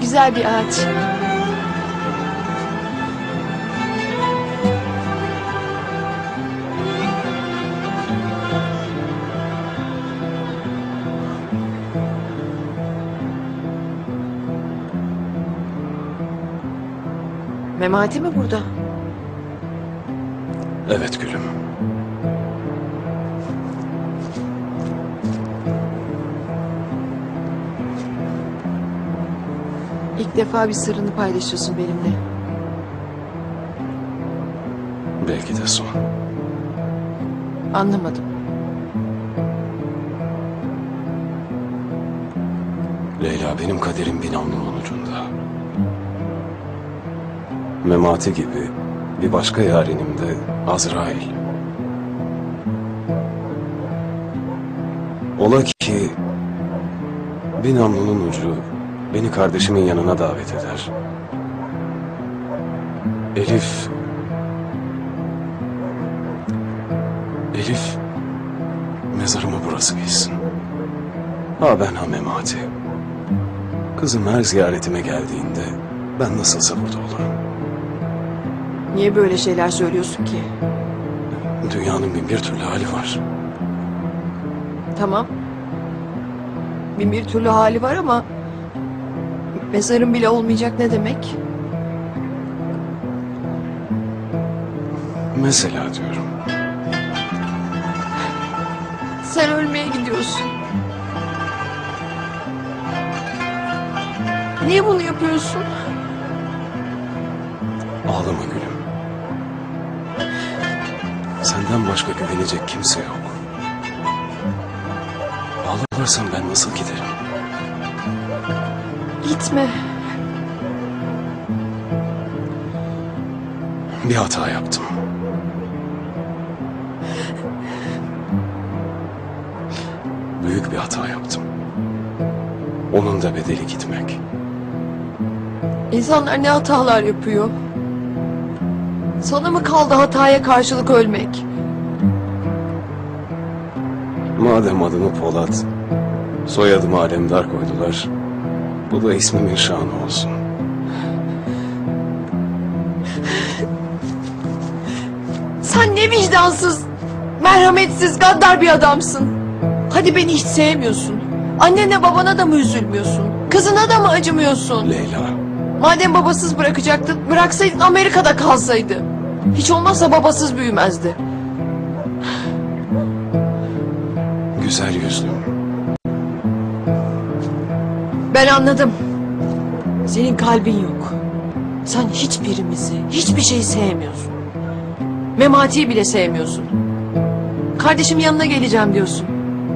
Güzel bir ağaç. Memati mi burada? Evet gülüm. İlk defa bir sırrını paylaşıyorsun benimle. Belki de son. Anlamadım. Leyla benim kaderim bir namlunun ucunda. Memati gibi bir başka yarenim de Azrail. Ola ki bir namlunun ucu beni kardeşimin yanına davet eder. Elif... Elif mezarımı burası bilsin. Ha ben ha Memati. Kızım her ziyaretime geldiğinde ben nasılsa burada olurum. Niye böyle şeyler söylüyorsun ki? Dünyanın bin bir türlü hali var. Tamam. Bin bir türlü hali var ama... Mezarın bile olmayacak ne demek? Mesela diyorum. Sen ölmeye gidiyorsun. Niye bunu yapıyorsun? Ağlama gülüm. Senden başka güvenecek kimse yok. Ağlarsan ben nasıl giderim? Gitme. Bir hata yaptım. Büyük bir hata yaptım. Onun da bedeli gitmek. İnsanlar ne hatalar yapıyor? Sana mı kaldı hataya karşılık ölmek? Madem adımı Polat, soyadımı Alemdar koydular. Bu da ismimin şanı olsun. Sen ne vicdansız, merhametsiz, gaddar bir adamsın. Hadi beni hiç sevmiyorsun. Annene babana da mı üzülmüyorsun? Kızına da mı acımıyorsun? Leyla, Madem babasız bırakacaktın, bıraksaydın Amerika'da kalsaydı. Hiç olmazsa babasız büyümezdi. güzel yüzlüm. Ben anladım. Senin kalbin yok. Sen hiçbirimizi, hiçbir şeyi sevmiyorsun. Memati'yi bile sevmiyorsun. Kardeşim yanına geleceğim diyorsun.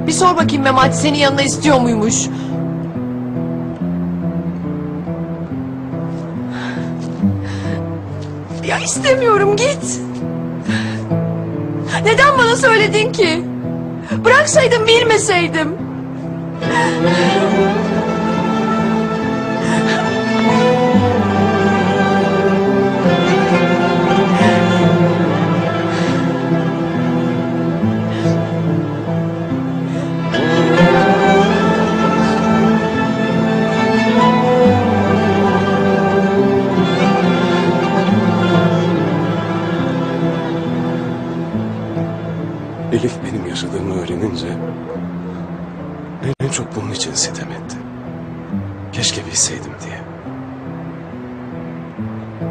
Bir sor bakayım Memati seni yanına istiyor muymuş? Ya istemiyorum git. Neden bana söyledin ki? Bıraksaydım bilmeseydim. Elif benim yaşadığımı öğrenince en, çok bunun için sitem etti. Keşke bilseydim diye.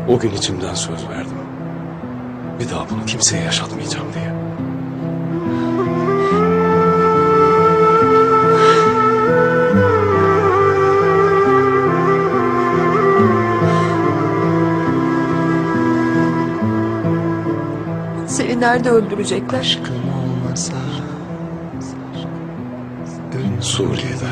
O gün içimden söz verdim. Bir daha bunu kimseye yaşatmayacağım diye. Seni nerede öldürecekler? Aşkın su vida.